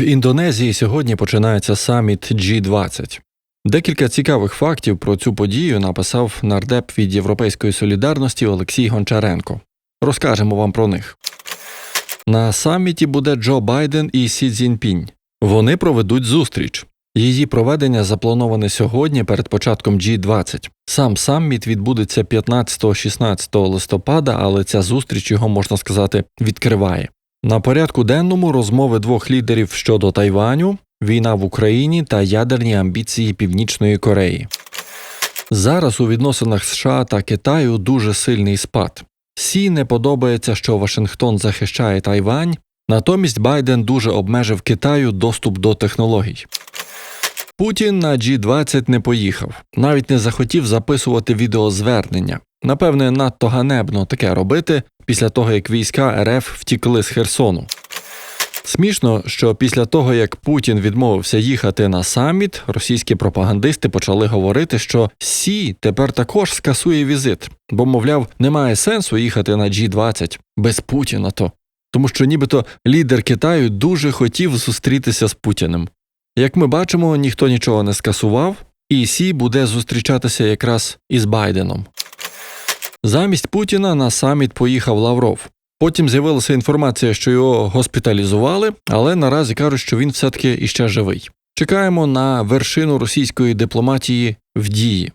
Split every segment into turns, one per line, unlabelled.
В Індонезії сьогодні починається саміт G20. Декілька цікавих фактів про цю подію написав нардеп від Європейської солідарності Олексій Гончаренко. Розкажемо вам про них. На саміті буде Джо Байден і Сі Цзіньпінь. Вони проведуть зустріч. Її проведення заплановане сьогодні перед початком G20. Сам саміт відбудеться 15-16 листопада, але ця зустріч його можна сказати відкриває. На порядку денному розмови двох лідерів щодо Тайваню, війна в Україні та ядерні амбіції Північної Кореї. Зараз у відносинах США та Китаю дуже сильний спад. Сі не подобається, що Вашингтон захищає Тайвань, натомість Байден дуже обмежив Китаю доступ до технологій. Путін на G20 не поїхав, навіть не захотів записувати відеозвернення. Напевне, надто ганебно таке робити після того, як війська РФ втікли з Херсону. Смішно, що після того, як Путін відмовився їхати на саміт, російські пропагандисти почали говорити, що Сі тепер також скасує візит, бо, мовляв, немає сенсу їхати на G20 без Путіна то. Тому що нібито лідер Китаю дуже хотів зустрітися з Путіним. Як ми бачимо, ніхто нічого не скасував, і Сі буде зустрічатися якраз із Байденом. Замість Путіна на саміт поїхав Лавров. Потім з'явилася інформація, що його госпіталізували, але наразі кажуть, що він все-таки іще живий. Чекаємо на вершину російської дипломатії в дії.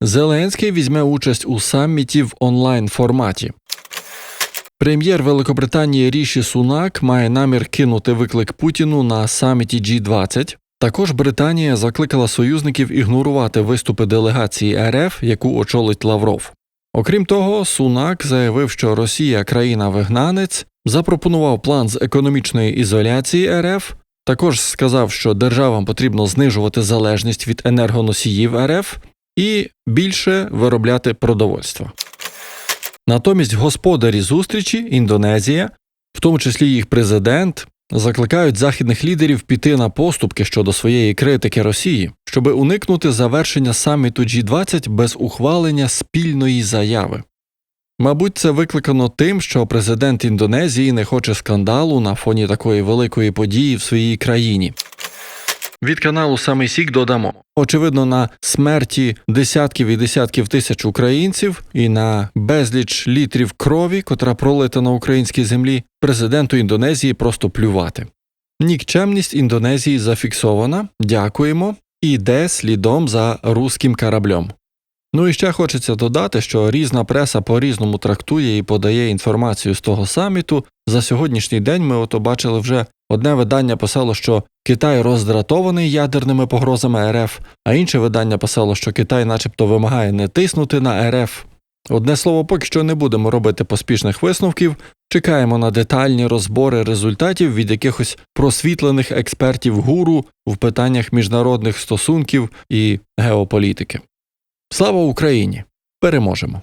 Зеленський візьме участь у саміті в онлайн форматі. Прем'єр Великобританії Ріші Сунак має намір кинути виклик Путіну на саміті G20. Також Британія закликала союзників ігнорувати виступи делегації РФ, яку очолить Лавров. Окрім того, Сунак заявив, що Росія країна-вигнанець, запропонував план з економічної ізоляції РФ. Також сказав, що державам потрібно знижувати залежність від енергоносіїв РФ і більше виробляти продовольство. Натомість господарі зустрічі Індонезія, в тому числі їх президент, закликають західних лідерів піти на поступки щодо своєї критики Росії, щоб уникнути завершення саміту G20 без ухвалення спільної заяви. Мабуть, це викликано тим, що президент Індонезії не хоче скандалу на фоні такої великої події в своїй країні. Від каналу Самий Сік додамо. Очевидно, на смерті десятків і десятків тисяч українців і на безліч літрів крові, котра пролита на українській землі, президенту Індонезії просто плювати. Нікчемність Індонезії зафіксована. Дякуємо. І йде слідом за руським кораблем. Ну і ще хочеться додати, що різна преса по-різному трактує і подає інформацію з того саміту. За сьогоднішній день ми ото бачили вже одне видання писало, що Китай роздратований ядерними погрозами РФ, а інше видання писало, що Китай, начебто, вимагає не тиснути на РФ. Одне слово, поки що не будемо робити поспішних висновків. Чекаємо на детальні розбори результатів від якихось просвітлених експертів гуру в питаннях міжнародних стосунків і геополітики. Слава Україні! Переможемо!